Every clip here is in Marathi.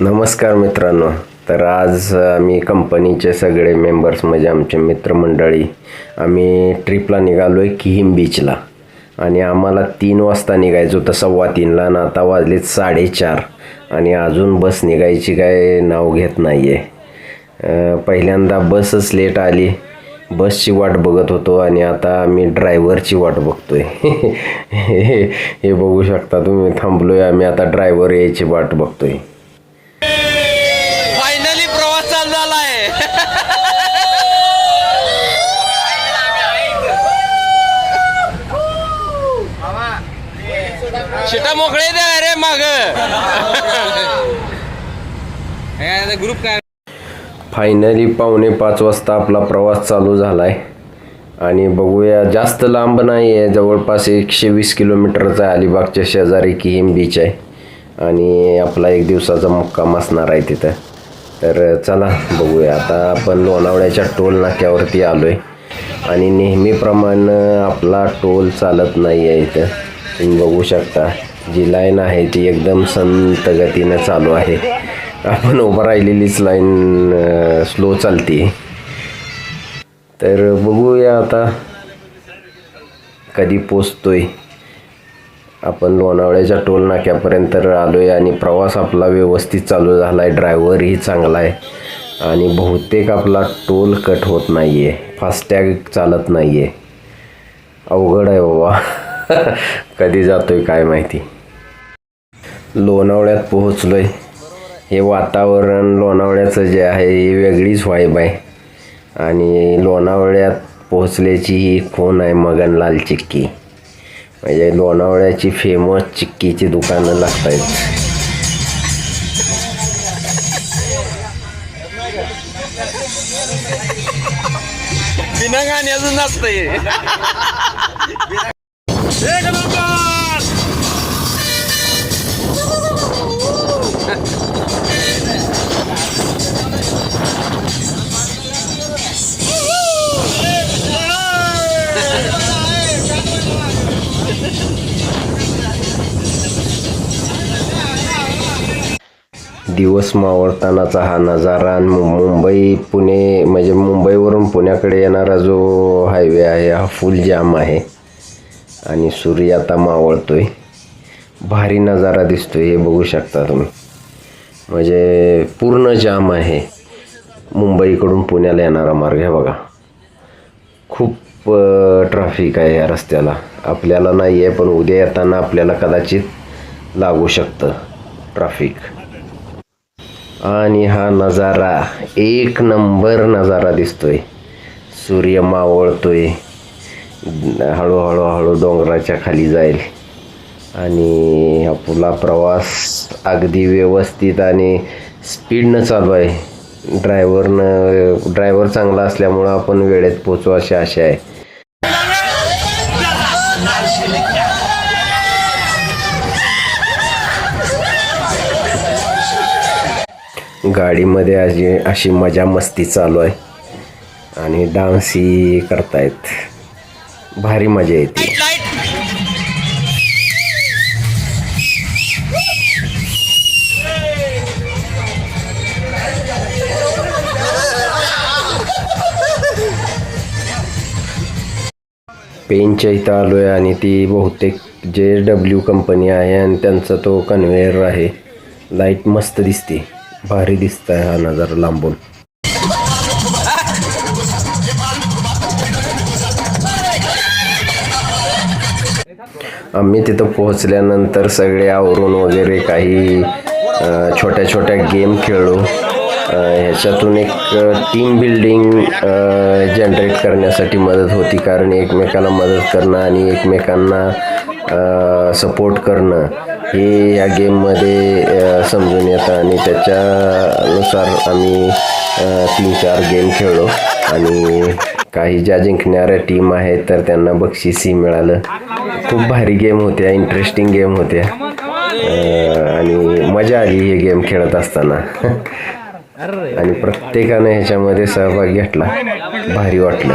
नमस्कार मित्रांनो. तर आज आम्ही कंपनीचे सगळे मेंबर्स म्हणजे आमचे मित्रमंडळी आम्ही ट्रिपला निघालो आहे किहिम बीचला आणि आम्हाला तीन वाजता निघायचं होतं सव्वा तीनला आणि आता वाजलेत साडेचार. आणि अजून बस निघायची काय नाव घेत नाही आहे पहिल्यांदा बसच लेट आली. बसची वाट बघत होतो आणि आता आम्ही ड्रायव्हरची वाट बघतोय. हे हे बघू शकता तुम्ही थांबलो आहे आम्ही आता ड्रायव्हर यायची वाट बघतोय फायनली प्रवास चालू झालाय शिटा मोकळे द्या अरे माग. ग्रुप काय? फायनली पावणे पाच वाजता आपला प्रवास चालू झाला आहे आणि बघूया जास्त लांब नाही आहे जवळपास एकशे वीस किलोमीटरचा आहे अलिबागच्या शेजारी किहिम बीच आहे. आणि आपला एक दिवसाचा मुक्काम असणार आहे तिथं. तर चला बघूया. आता आपण लोणावळ्याच्या टोल नाक्यावरती आलो आहे आणि नेहमीप्रमाणे आपला टोल चालत नाही आहे इथं. तुम्ही बघू शकता. जी लाईन आहे ती एकदम संत गतीनं चालू आहे. आपण उभं राहिलेलीच लाईन स्लो चालते तर बघूया आता कधी पोचतोय. आपण लोणावळ्याच्या टोल नाक्यापर्यंत आलो आहे आणि प्रवास आपला व्यवस्थित चालू झाला आहे ड्रायव्हरही चांगला आहे आणि बहुतेक आपला टोल कट होत नाही आहे फास्टॅग चालत नाही आहे अवघड आहे बाबा. कधी जातोय काय माहिती. लोणावळ्यात पोहोचलो आहे हे वातावरण लोणावळ्याचं जे आहे हे वेगळीच वाईब आहे. आणि लोणावळ्यात पोहोचल्याची ही खून आहे मगनलाल चिक्की. म्हणजे लोणावळ्याची फेमस चिक्कीची दुकानं लागत आहेत बिना गाण्याचं दिवस मावळतानाचा हा नजारा आणि मु- मुंबई पुणे म्हणजे मुंबईवरून पुण्याकडे येणारा जो हायवे आहे हा फुल जाम आहे. आणि सूर्य आता मावळतोय. भारी नजारा दिसतोय हे बघू शकता तुम्ही. म्हणजे पूर्ण जाम आहे. मुंबईकडून पुण्याला येणारा मार्ग आहे बघा. खूप ट्रॅफिक आहे या रस्त्याला. आपल्याला नाही आहे पण उद्या येताना आपल्याला कदाचित लागू शकतं ट्रॅफिक आणि हा नजारा एक नंबर नजारा दिसतोय. सूर्य मावळतोय. हळूहळू हळू डोंगराच्या खाली जाईल. आणि आपला प्रवास अगदी व्यवस्थित आणि स्पीडनं चालू आहे. ड्रायव्हरनं ड्रायव्हर चांगला असल्यामुळं आपण वेळेत पोचू अशी आशा आहे. गाडीमध्ये अशी अशी मजा मस्ती चालू आहे. आणि डान्सही करतायत. भारी मजा येते पेनच्या इथं आलो आहे आणि ती बहुतेक जे डब्ल्यू कंपनी आहे आणि त्यांचा तो कन्व्हेअर आहे. लाइट मस्त दिसते. भारी दिसत आहे हा नजारा लांबून. आम्ही तिथं पोहोचल्यानंतर सगळे आवरून वगैरे काही छोट्या छोट्या गेम खेळलो ह्याच्यातून एक टीम बिल्डिंग जनरेट करण्यासाठी मदत होती. कारण एकमेकाला मदत करणं आणि एकमेकांना सपोर्ट करणं. हे या गेममध्ये समजून येतं आणि त्याच्यानुसार आम्ही तीन चार गेम खेळलो. आणि काही ज्या जिंकणाऱ्या टीम आहेत तर त्यांना बक्षीसही मिळालं. खूप भारी गेम होत्या इंटरेस्टिंग गेम होत्या. आणि मजा आली हे गेम खेळत असताना. आणि प्रत्येकानं ह्याच्यामध्ये सहभाग घेतला. भारी वाटलं.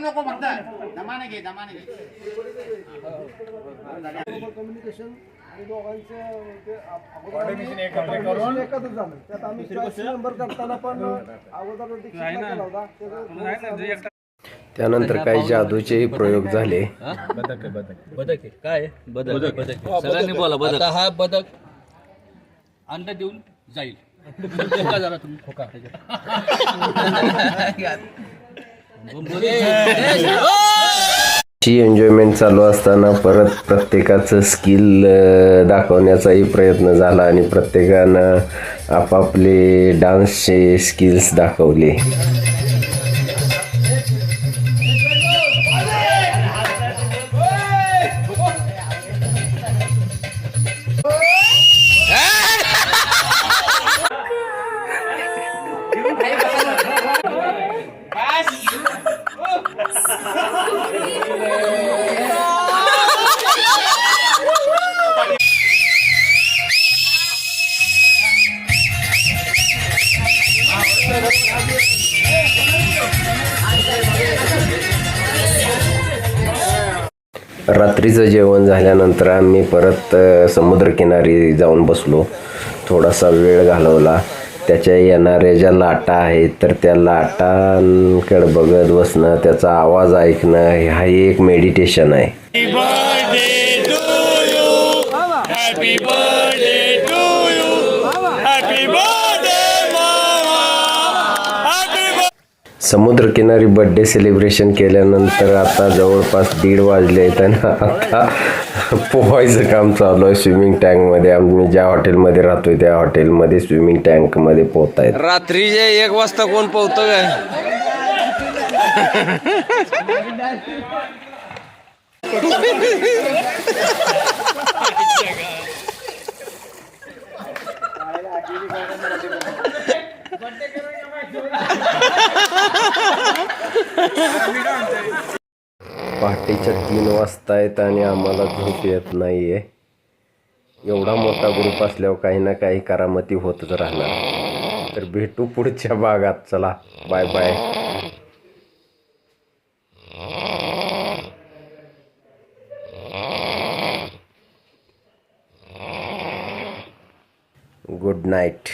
नको म्हणतात. दमाने घे दमाने घे. एकत्रच झालं. त्यात आम्ही चॉईस नंबर करताना पण अगोदर दीक्षितला केला होता. त्याचं त्यानंतर काही जादूचेही प्रयोग झाले. सगळ्यांनी बोला बदक. हा बदक अंडा देऊन जाईल. खोका जरा तुम्ही खोका ची एन्जॉयमेंट चालू असताना परत प्रत्येकाचं स्किल दाखवण्याचाही प्रयत्न झाला आणि प्रत्येकानं आपापले डान्सचे स्किल्स दाखवले. रात्रीचं जेवण झाल्यानंतर आम्ही परत समुद्रकिनारी जाऊन बसलो. थोडासा वेळ घालवला. त्याच्या येणाऱ्या ज्या लाटा आहेत तर त्या लाटांकडे बघत बसणं त्याचा आवाज ऐकणं हाही एक मेडिटेशन आहे. समुद्रकिनारी बड्डे सेलिब्रेशन केल्यानंतर आता जवळपास दीड वाजले आहेत आणि आता पोहायचं काम चालू आहे. स्विमिंग टँकमध्ये आम्ही ज्या हॉटेलमध्ये राहतोय त्या हॉटेलमध्ये स्विमिंग टँकमध्ये पोहत आहेत रात्रीचे एक वाजता कोण पोहतो काय? पहाटेच्या तीन वाजता आहेत आणि आम्हाला झोप येत नाही आहे एवढा मोठा ग्रुप असल्यावर काही ना काही करामती होतच राहणार. तर भेटू पुढच्या भागात. चला बाय बाय गुड नाईट